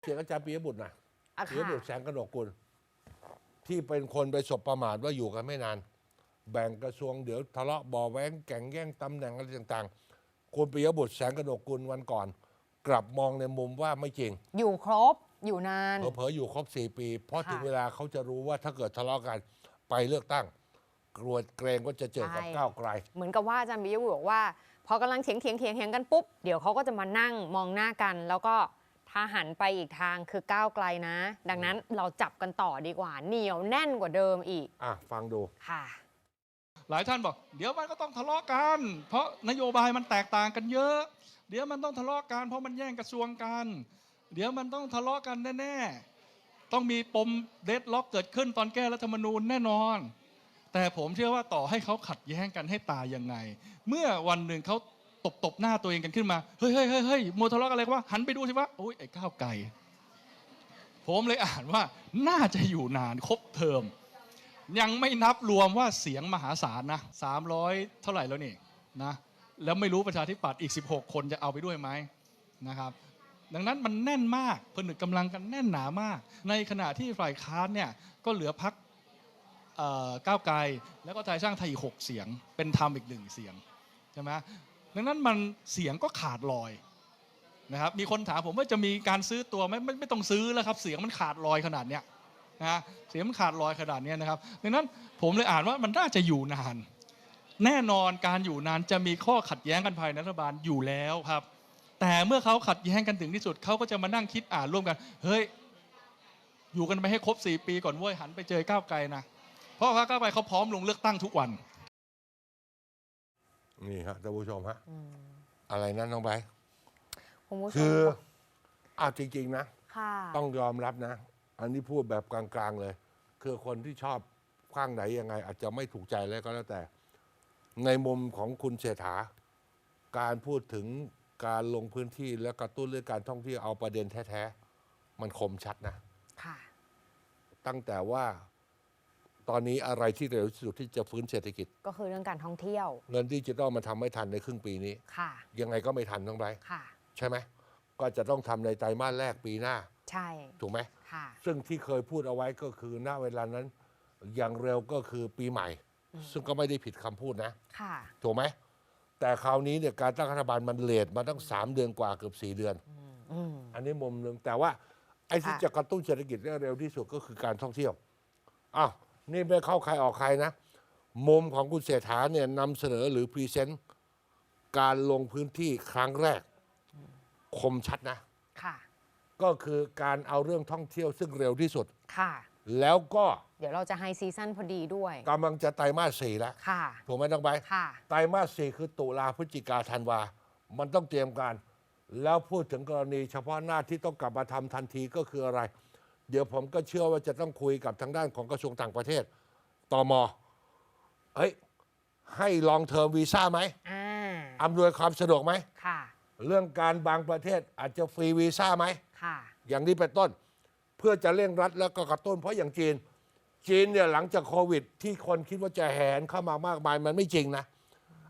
เสียงอาจารย์ปียบุตรนะอะปียค่ะบุตรแสงกระหนกกุลที่เป็นคนไปสบประมาทว่าอยู่กันไม่นาน แบ่งกระทรวงเดี๋ยวทะเลาะเบอแว้งแก่งแย่งตำแหน่งอะไรต่างๆคุณปียบุตรแสงกระหนกกุลวันก่อน กลับมองในมุมว่าไม่จริง อยู่ครบอยู่นาน เผลอๆอยู่ครบสี่ปี เพราะค่ะถึงเวลาเขาจะรู้ว่าถ้าเกิดทะเลาะกันไปเลือกตั้ง กลัวเกรงว่าจะเจอกับใช่ ก้าวไกล เหมือนกับว่าอาจารย์วิยบุตรบอกว่า พอกำลังเถียงเถียงเถียงเถียงกันปุ๊บ เดี๋ยวเขาก็จะมานั่งมองหน้ากัน แล้วก็ ถ้าหันไปอีกทางคือก้าวไกลนะ ดังนั้นเราจับกันต่อดีกว่าเหนียวแน่นกว่าเดิมอีก อะฟังดูค่ะ หลายท่านบอก เดี๋ยวมันก็ต้องทะเลาะกัน เพราะนโยบายมันแตกต่างกันเยอะ เดี๋ยวมันต้องทะเลาะกันเพราะมันแย่งกระทรวงกัน เดี๋ยวมันต้องทะเลาะกันแน่ๆต้องมีปมเดดล็อกเกิดขึ้นตอนแก้รัฐธรรมนูญแน่นอน แต่ผมเชื่อว่าต่อให้เขาขัดแย้งกันให้ตายยังไง เมื่อวันหนึ่งเขา ตบตบหน้าตัวเองกันขึ้นมา เฮ้ยเฮ้ยเฮ้ยเฮ้ยมัวทะเลาะกันอะไรวะหันไปดูสิวะโอ้ยไอ้ก้าวไกลผมเลยอ่านว่าน่าจะอยู่นานครบเทอม ยังไม่นับรวมว่าเสียงมหาศาลนะ300เท่าไหร่แล้วนี่นะแล้วไม่รู้ประชาธิปัตย์อีก 16 คนจะเอาไปด้วยไหมนะครับดังนั้นมันแน่นมากผนึกกำลังกันแน่นหนามาก ในขณะที่ฝ่ายค้านเนี่ยก็เหลือพักก้าวไกลแล้วก็ไทยสร้างไทยอีก6เสียง เป็นธรรมอีกหนึ่งเสียงใช่ไหม ดังนั้นมันเสียงก็ขาดลอยนะครับมีคนถามผมว่าจะมีการซื้อตัวไหมไม่ไม่ต้องซื้อแล้วครับ เสียงมันขาดลอยขนาดเนี้ยนะเสียงมันขาดลอยขนาดเนี้ยนะครับดังนั้นผมเลยอ่านว่ามันน่าจะอยู่นาน แน่นอนการอยู่นานจะมีข้อขัดแย้งกันภายในรัฐบาลอยู่แล้วครับ แต่เมื่อเขาขัดแย้งกันถึงที่สุดเขาก็จะมานั่งคิดอ่านร่วมกัน เฮ้ย อยู่กันไปให้ครบ 4 ปีก่อนเว้ยหันไปเจอก้าวไกลนะเพราะว่าก้าวไกลเขาพร้อมลงเลือกตั้งทุกวัน นี่ฮะท่านผู้ชมฮะอืมอะไรนั่นน้องไปคุณผู้ชคือมอ้าวจริง ๆ นะ ค่ะต้องยอมรับนะ อันนี้พูดแบบกลางๆเลย คือคนที่ชอบข้างไหนยังไง อาจจะไม่ถูกใจแล้วก็แล้วแต่ ในมุมของคุณเศรษฐา การพูดถึงการลงพื้นที่และกระตุ้นเรื่องการท่องเที่ยวเอาประเด็นแท้ ๆ มันคมชัดนะ ค่ะ ตั้งแต่ว่า ตอนนี้อะไรที่เร็วที่สุดที่จะฟื้นเศรษฐกิจ ก็คือเรื่องการท่องเที่ยว เงินดิจิตอลมันทำไม่ทันในครึ่งปีนี้ ค่ะ ยังไงก็ไม่ทันต้องไปค่ะ ใช่ไหมก็จะต้องทำในไตรมาสแรกปีหน้า ใช่ ถูกไหม ค่ะ ซึ่งที่เคยพูดเอาไว้ก็คือณเวลานั้น อย่างเร็วก็คือปีใหม่ ซึ่งก็ไม่ได้ผิดคำพูดนะ ค่ะ ถูกไหม แต่คราวนี้เนี่ยการตั้งรัฐบาลมันเลทมาตั้ง 3 เดือนกว่าเกือบ 4 เดือน อืม อันนี้มุมหนึ่งแต่ว่าไอ้ที่ค่ะ จะกระตุ้นเศรษฐกิจได้เร็วที่สุดก็คือการท่องเที่ยวอ้าว นี่ไม่เข้าใครออกใครนะ มุมของคุณเศรษฐาเนี่ยนำเสนอหรือพรีเซนต์การลงพื้นที่ครั้งแรก คมชัดนะ ค่ะ ก็คือการเอาเรื่องท่องเที่ยวซึ่งเร็วที่สุด ค่ะ แล้วก็เดี๋ยวเราจะไฮซีซั่นพอดีด้วย กำลังจะไตรมาสสี่แล้วค่ะ ถูกไหมต้องไปค่ะ ไตรมาสสี่คือตุลาพฤศจิกาธันวา มันต้องเตรียมการ แล้วพูดถึงกรณีเฉพาะหน้าที่ต้องกลับมาทำทันทีก็คืออะไร เดี๋ยวผมก็เชื่อว่าจะต้องคุยกับทางด้านของกระทรวงต่างประเทศตมเอ้ย ให้ลองเทอมวีซ่าไหมอ่าอำนวยความสะดวกไหม ค่ะ เรื่องการบางประเทศอาจจะฟรีวีซ่าไหม ค่ะ อย่างนี้เป็นต้น เพื่อจะเร่งรัดแล้วก็กระตุ้นเพราะอย่างจีน จีนเนี่ยหลังจากโควิด ที่คนคิดว่าจะแหนเข้ามามากมายมันไม่จริงนะ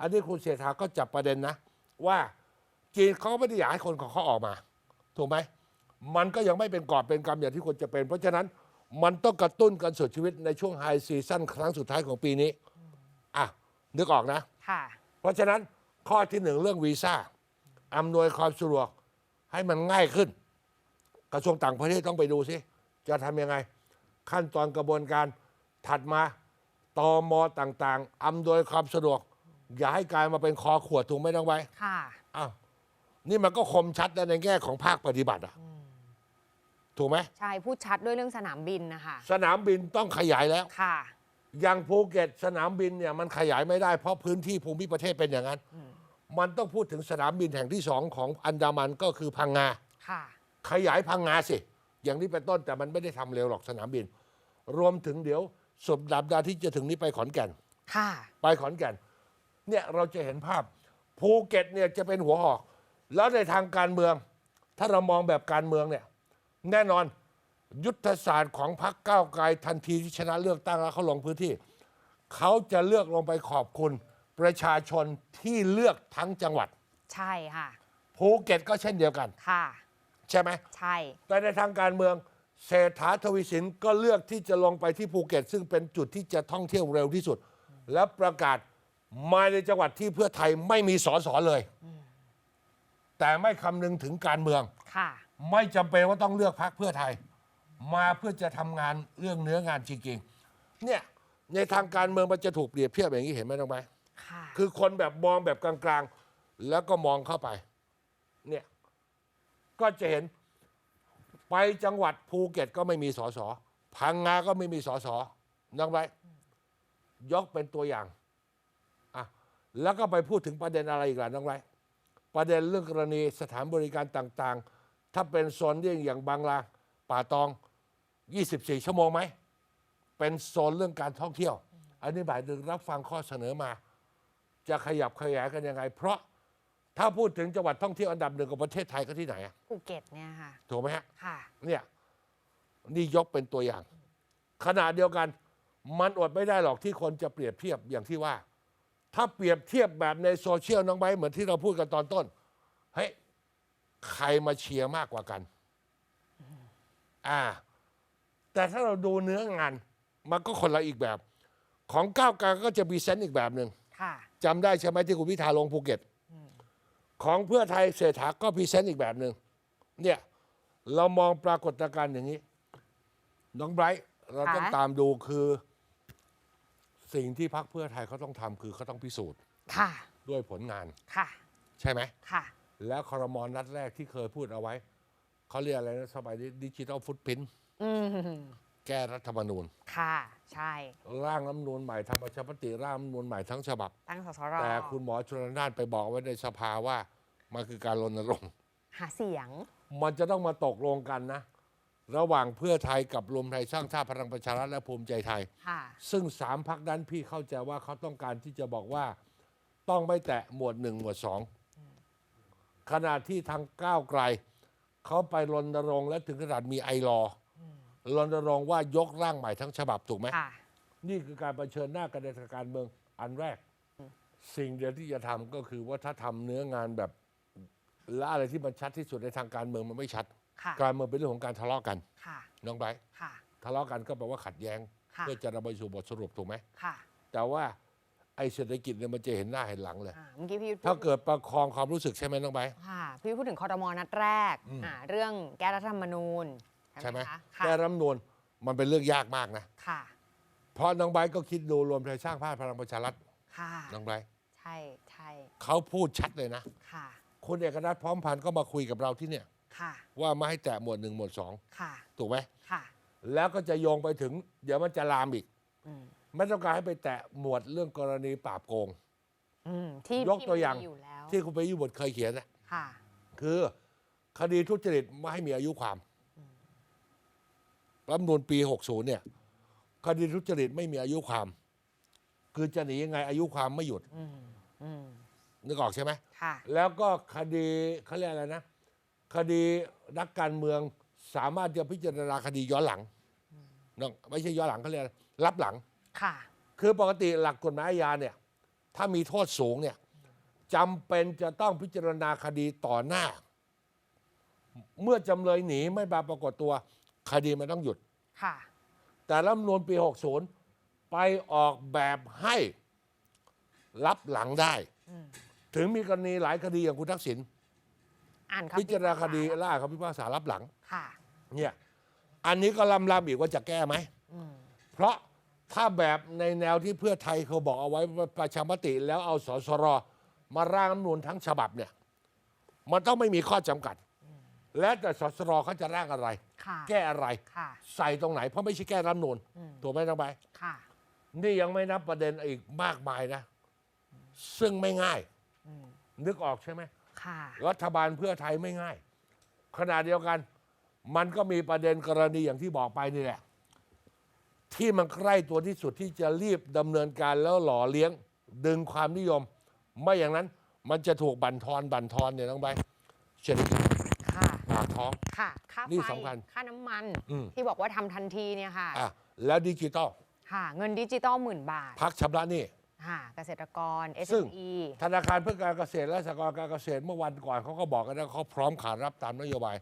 อันนี้คุณเศรษฐาก็จับประเด็นนะ ว่าจีนเขาก็ไม่ได้อยากให้คนของเขาออกมา ถูกไหม มันก็ยังไม่เป็นกอบเป็นกำอย่างที่ควรจะเป็น เพราะฉะนั้นมันต้องกระตุ้นกันสุดชีวิตในช่วงไฮซีซั่นครั้งสุดท้ายของปีนี้อะนึกออกนะ ค่ะ เพราะฉะนั้นข้อที่หนึ่งเรื่องวีซ่าอำนวยความสะดวกให้มันง่ายขึ้น กระทรวงต่างประเทศต้องไปดูสิจะทำยังไง ขั้นตอนกระบวนการถัดมาตอมอต่างๆอำนวยความสะดวก อย่าให้กลายมาเป็นคอขวดถูกไหมต้องไว้ค่ะ อ้าวนี่มันก็คมชัดนะในแง่ของภาคปฏิบัติอะ ถูกไหมใช่พูดชัดด้วยเรื่องสนามบินนะคะสนามบินต้องขยายแล้ว ค่ะอย่างภูเก็ตสนามบินเนี่ยมันขยายไม่ได้เพราะพื้นที่ภูมิประเทศเป็นอย่างนั้นมันต้องพูดถึงสนามบินแห่งที่สองของอันดามันก็คือพังงา ค่ะ ขยายพังงาสิ อย่างนี้เป็นต้นแต่มันไม่ได้ทำเร็วหรอกสนามบิน รวมถึงเดี๋ยวสุดสัปดาห์ที่จะถึงนี้ไปขอนแก่น ค่ะ ไปขอนแก่น เนี่ยเราจะเห็นภาพภูเก็ตเนี่ยจะเป็นหัวหอก แล้วในทางการเมือง ถ้าเรามองแบบการเมืองเนี่ย แน่นอนยุทธศาสตร์ของพรรคก้าวไกลทันทีที่ชนะเลือกตั้งแล้วเขาลงพื้นที่ เขาจะเลือกลงไปขอบคุณประชาชนที่เลือกทั้งจังหวัด ใช่ค่ะภูเก็ตก็เช่นเดียวกัน ค่ะ ใช่ไหมใช่ แต่ในทางการเมืองเศรษฐาทวีสินก็เลือกที่จะลงไปที่ภูเก็ต ซึ่งเป็นจุดที่จะท่องเที่ยวเร็วที่สุด และประกาศมาในจังหวัดที่เพื่อไทยไม่มีสอสอเลย แต่ไม่คำนึงถึงการเมืองค่ะ ไม่จำเป็นว่าต้องเลือกพรรคเพื่อไทย มาเพื่อจะทำงานเรื่องเนื้องานจริงๆเนี่ยในทางการเมืองมันจะถูกเปรียบเทียบอย่างนี้เห็นไหมน้องไหมค่ะ คือคนแบบมองแบบกลางๆ แล้วก็มองเข้าไป เนี่ย ก็จะเห็นไปจังหวัดภูเก็ตก็ไม่มีสอสอพังงาก็ไม่มีสอสอน้องไว้ยกเป็นตัวอย่างอะแล้วก็ไปพูดถึงประเด็นอะไรอีกล่ะน้องไว้ประเด็นเรื่องกรณีสถานบริการต่างๆ ถ้าเป็นโซนเรื่องอย่างบางลาป่าตอง 24 ชั่วโมงไหม เป็นโซนเรื่องการท่องเที่ยว อันนี้บ่ายดึงรับฟังข้อเสนอมา จะขยับขยายกันยังไง เพราะถ้าพูดถึงจังหวัดท่องเที่ยวอันดับหนึ่งของประเทศไทยก็ที่ไหนอะภูเก็ตเนี่ยค่ะ ถูกไหมฮะค่ะ เนี่ยนี่ยกเป็นตัวอย่าง ขณะเดียวกัน มันอดไม่ได้หรอกที่คนจะเปรียบเทียบอย่างที่ว่า ถ้าเปรียบเทียบแบบในโซเชียลน้องไบร์ทเหมือนที่เราพูดกันตอนต้นเฮ้ย ใครมาเชียร์มากกว่ากัน อ่า แต่ถ้าเราดูเนื้องาน มันก็คนละอีกแบบ ของก้าวไกลก็จะมีเซนต์อีกแบบหนึ่งค่ะ จำได้ใช่ไหมที่คุณพิธาลงภูเก็ต ของเพื่อไทยเศรษฐาก็พรีเซนต์อีกแบบหนึ่งเนี่ย เรามองปรากฏการณ์อย่างนี้ น้องไบรท์เราต้องค่ะ ตามดูคือ สิ่งที่พรรคเพื่อไทยเขาต้องทำคือเขาต้องพิสูจน์ค่ะ ด้วยผลงานค่ะ ใช่ไหม ค่ะ แล้วคอรมอนนัดแรกที่เคยพูดเอาไว้ เขาเรียกอะไรนะสมัยนี้ดิจิทัลฟุตพิ้นอืมแก้รัฐธรรมนูญ ค่ะ ใช่ ร่างรัฐธรรมนูญใหม่ทำประชามติร่างรัฐธรรมนูญใหม่ทั้งฉบับ ตั้งสสรแต่คุณหมอชนน่านไปบอกไว้ในสภาว่า มันคือการรณรงค์ หาเสียง มันจะต้องมาตกลงกันนะ ระหว่างเพื่อไทยกับรวมไทยสร้างชาติพลังประชารัฐและภูมิใจไทย ค่ะ ซึ่งสามพักนั้นพี่เข้าใจว่าเขาต้องการที่จะบอกว่า ต้องไม่แตะหมวดหนึ่งหมวดสอง ขณะที่ทางก้าวไกล เขาไปรณรงค์และถึงขนาดมีไอรอว์รณรงค์ว่ายกร่างใหม่ทั้งฉบับถูกไหมค่ะ นี่คือการรเผชิญหน้ากันในทางการเมืองอันแรก สิ่งเดียวที่จะทำก็คือว่าถ้าทำเนื้องานแบบและอะไรที่มันชัดที่สุดในทางการเมืองมันไม่ชัด ค่ะ การเมืองเป็นเรื่องของการทะเลาะกันค่ะ น้องไบร์ทค่ะ ทะเลาะกันก็แปลว่าขัดแย้งค่ะ เพื่อจะนำไปสู่บทสรุปถูกไหม ค่ะ แต่ว่า ไอ้เศรษฐกิจเนี่ยมันจะเห็นหน้าเห็นหลังเลย อ่าเมื่อกี้พี่ยุทธพูถ้าเกิดประคองความรู้สึกใช่ไหมน้องไบร์ท ค่ะพี่ยุทธพูดถึงคอรมอนัดแรกอืม อ่าเรื่องแก้รัฐธรรมนูญใช่ไหมคะค่ะแก้รัฐธรรมนูญมันเป็นเรื่องยากมากนะ ค่ะเพราะน้องไบร์ทก็คิดดูรวมไทยสร้างชาติพลังประชารัฐค่ะน้องไบร์ทใช่ใช่เขาพูดชัดเลยนะค่ะคุณเอกนัทพร้อมพันธ์ก็มาคุยกับเราที่เนี่ย ค่ะว่าไม่ให้แตะหมวดหนึ่งหมวดสองค่ะถูกไหมค่ะแล้วก็จะโยงไปถึง เดี๋ยวมันจะลามอีก อืม ไม่ต้องการให้ไปแตะหมวดเรื่องกรณีปราบโกง อืมที่ยกตัวอย่าง ที่มีอยู่แล้วที่คุณไปยุบทเคยเขียนนะค่ะ คือคดีทุจริตไม่ให้มีอายุความรัฐธรรมนูลปี 60 เนี่ย คดีทุจริตไม่มีอายุความ คือจะหนียังไงอายุความไม่หยุดอืมอืมนึกออกใช่ไหม ค่ะ แล้วก็คดีเขาเรียกอะไรนะ คดีนักการเมืองสามารถจะพิจารณาคดีย้อนหลังน้องไม่ใช่ย้อนหลังเขาเรียกอะไรรับหลัง ค่ะ คือปกติหลักกฎหมายอาญาเนี่ยถ้ามีโทษสูงเนี่ยจำเป็นจะต้องพิจารณาคดีต่อหน้า เมื่อจำเลยหนีไม่มาปรากฏตัว คดีมันต้องหยุด ค่ะ แต่รัฐธรรมนูลปี 60 ไปออกแบบให้รับหลังได้ อืมถึงมีกรณีหลายคดีอย่างคุณทักษิณอ่านคำพิจารณาคดีพิพกษล่าคำพิพากษารับหลังค่ะ เนี่ยอันนี้ก็ลำลำอีกว่าจะแก้ไหม อืมเพราะ ถ้าแบบในแนวที่เพื่อไทยเขาบอกเอาไว้ว่าประชามติแล้วเอาสสรมาร่างรัฐธรรมนูญทั้งฉบับเนี่ย มันต้องไม่มีข้อจำกัด และแต่สสรเขาจะร่างอะไร ค่ะ แก้อะไร ค่ะ ใส่ตรงไหน เพราะไม่ใช่แก้รัฐธรรมนูญอืม ถูกไหมน้องใบค่ะ นี่ยังไม่นับประเด็นอีกมากมายนะ ซึ่งไม่ง่าย อืมนึกออกใช่ไหม ค่ะ รัฐบาลเพื่อไทยไม่ง่าย ขณะเดียวกัน มันก็มีประเด็นกรณีอย่างที่บอกไปนี่แหละ ที่มันใกล้ตัวที่สุดที่จะรีบดำเนินการแล้วหล่อเลี้ยง ดึงความนิยม ไม่อย่างนั้นมันจะถูกบั่นทอนบั่นทอนเนี่ยน้องใบเศรษฐกิจค่ะปากท้อง ค่ะค่านี่ไฟสำคัญค่าน้ำมัน อืม ที่บอกว่าทำทันทีเนี่ยค่ะ อะแล้วดิจิตอลค่ะ เงินดิจิตอลหมื่นบาทพักชำระหนี่ค่ะเกษตรกร ซึ่ง SME ธนาคารเพื่อการเกษตรและสหกรณ์การเกษตรเมื่อวันก่อนเขาก็บอกกันนะเขาพร้อมขานรับตามนโยบาย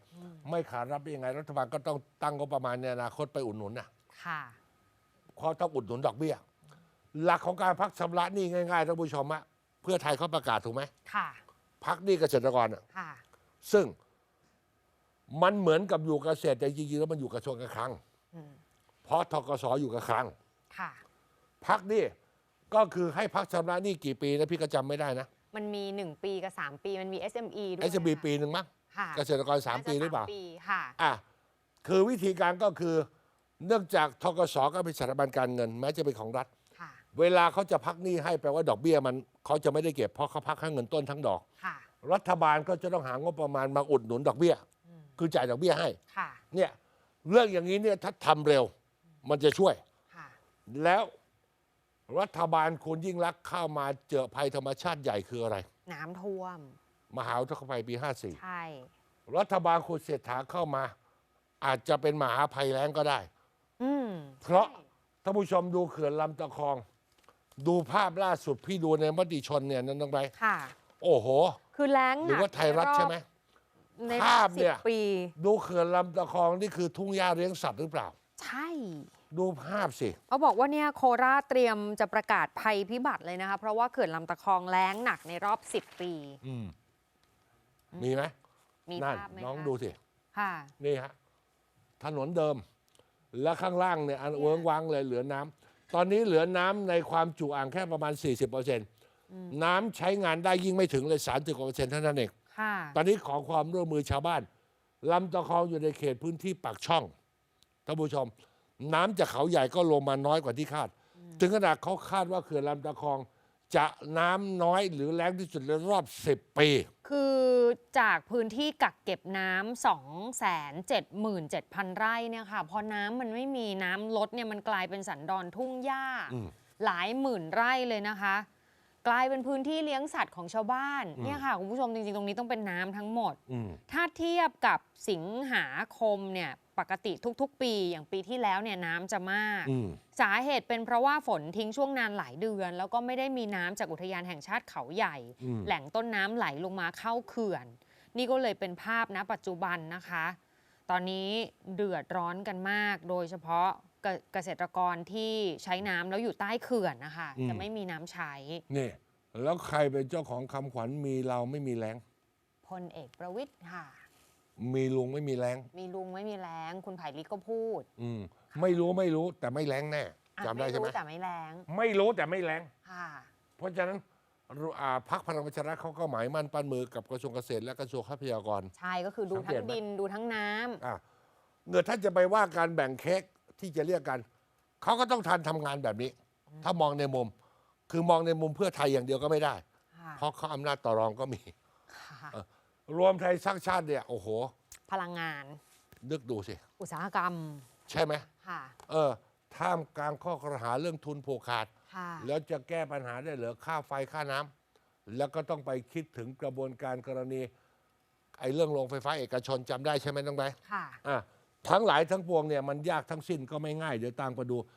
ไม่ขานรับได้ยังไงรัฐบาลก็ต้องตั้งงบประมาณในอนาคตไปอุดหนุนนะค่ะ เขาต้องอุดหนุนดอกเบี้ย หลักของการพักชำระหนี้ง่ายๆท่านผู้ชมอะเพื่อไทยเขาประกาศถูกไหมค่ะ พักหนี้เกษตรกรอะค่ะ ซึ่งมันเหมือนกับอยู่เกษตรแต่จริงๆแล้วมันอยู่กระทรวงการคลัง อืม เพราะทกสอยู่กับคลัง ค่ะ พักหนี้ก็คือให้พักชำระหนี้กี่ปีนะพี่ก็จำไม่ได้นะมันมี 1 ปีกับ 3 ปี มันมี SME ด้วยไอ้จะมีค่ะปีหนึ่งมั้งค่ะเกษตรกรสามน่จะปีหรือเปล่า ปีค่ะ อะคือวิธีการก็คือ เนื่องจากทกสก็เป็นสถาบันการเงิน แม้จะเป็นของรัฐ ค่ะ เวลาเขาจะพักหนี้ให้แปลว่าดอกเบี้ยมันเขาจะไม่ได้เก็บเพราะเขาพักทั้งเงินต้นทั้งดอก ค่ะ รัฐบาลก็จะต้องหางบประมาณมาอุดหนุนดอกเบี้ยคือจ่ายดอกเบี้ยให้ค่ะ เนี่ยเรื่องอย่างนี้เนี่ยถ้าทำเร็วมันจะช่วย ค่ะ แล้วรัฐบาลคุณยิ่งรักษณ์เข้ามาเจอภัยธรรมชาติใหญ่คืออะไร น้ำท่วม มหาอุทกภัยปี54ใช่รัฐบาลคุณเศรษฐาเข้ามา อาจจะเป็นมหาภัยแล้งก็ได้อืม เพราะท่านผู้ชมดูเขื่อนลำตะคอง ดูภาพล่าสุดพี่ดูในมติชนเนี่ยนั่นต้องไปค่ะ โอ้โห คือแรงหหรือนักว่าไทยรัฐใช่ไหมในรภาอพบเนี่สิบยปี ดูเขื่อนลำตะคองนี่คือทุ่งหญ้าเลี้ยงสัตว์หรือเปล่า ใช่ดูภาพสิเขาบอกว่าเนี่ยโคราชเตรียมจะประกาศภัยพิบัติเลยนะคะ เพราะว่าเขื่อนลำตะคองแล้งหนักในรอบ10ปีอืมมีไหมมีนั่นภาพไหมน้องคะดูสิ ค่ะ นี่ฮะ ถนนเดิม และข้างล่างเนี่ยอันเวิ้งว้างเลยเหลือน้ำตอนนี้เหลือน้ำในความจุอ่างแค่ประมาณ 40%น้ำใช้งานได้ยิ่งไม่ถึงเลย30กว่าเปอร์เซ็นต์เท่านั้นเอง ค่ะ ตอนนี้ขอความร่วมมือชาวบ้านลำตะคองอยู่ในเขตพื้นที่ปากช่องท่านผู้ชม น้ำจากเขาใหญ่ก็ลงมาน้อยกว่าที่คาด ถึงขนาดเขาคาดว่าเขื่อนลำตะคอง จะน้ำน้อยหรือแรงที่สุดในรอบ 10 ปี คือจากพื้นที่กักเก็บน้ำ2 7 7 0 0 0 ไร่เนี่ยค่ะ พอน้ำมันไม่มีน้ำลดเนี่ยมันกลายเป็นสันดอนทุ่งหญ้า อืม หลายหมื่นไร่เลยนะคะ กลายเป็นพื้นที่เลี้ยงสัตว์ของชาวบ้านอืมเนี่ยค่ะคุณผู้ชมจริงๆ ตรงนี้ต้องเป็นน้ำทั้งหมด อืม ถ้าเทียบกับสิงหาคมเนี่ย ปกติทุกๆ ปีอย่างปีที่แล้วเนี่ยน้ำจะมาก อืม สาเหตุเป็นเพราะว่าฝนทิ้งช่วงนานหลายเดือน แล้วก็ไม่ได้มีน้ำจากอุทยานแห่งชาติเขาใหญ่ อืม แหล่งต้นน้ำไหลลงมาเข้าเขื่อน นี่ก็เลยเป็นภาพณปัจจุบันนะคะ ตอนนี้เดือดร้อนกันมาก โดยเฉพาะเกเกษตรกรที่ใช้น้ำแล้วอยู่ใต้เขื่อนนะคะ อืม จะไม่มีน้ำใช้ นี่แล้วใครเป็นเจ้าของคำขวัญมีเราไม่มีแรง พลเอกประวิทย์ค่ะ มีลุงไม่มีแรงมีลุงไม่มีแรงคุณไผ่ลิกก็พูดอืมไม่รู้ไม่รู้แต่ไม่แรงแน่อะจำได้ใช่ไหมรู้แต่ไม่แรงไม่รู้แต่ไม่แรง ค่ะ เพราะฉะนั้นรู้อ่าพักพลังประชารัฐเขาก็หมายมั่นปั้นมือกับกระทรวงเกษตรและกระทรวงทรัพยากร ใช่ก็คือดูสังทั้เกตงไหม ดินดูทั้งน้ำอะเงินท่านจะไปว่าการแบ่งเค้กที่จะเรียกกัน เขาก็ต้องทันทำงานแบบนี้ ถ้ามองในมุม คือมองในมุมเพื่อไทยอย่างเดียวก็ไม่ได้ ค่ะเพราะเขาอำนาจต่อรองก็มี ค่ะ เออ รวมไทยสร้างชาติเนี่ยโอ้โห พลังงาน นึกดูสิ อุตสาหกรรม ใช่ไหมค่ะ เออท่ามกลางข้อกระหาเรื่องทุนผูกขาด ค่ะ แล้วจะแก้ปัญหาได้เหรือค่าไฟค่าน้ำแล้วก็ต้องไปคิดถึงกระบวนการกรณี ไอ้เรื่องโรงไฟฟ้าเอกชนจำได้ใช่ไหมน้องไบร์ทค่ะ อะทั้งหลายทั้งปวงเนี่ยมันยากทั้งสิ้นก็ไม่ง่าย เดี๋ยวตามไปดู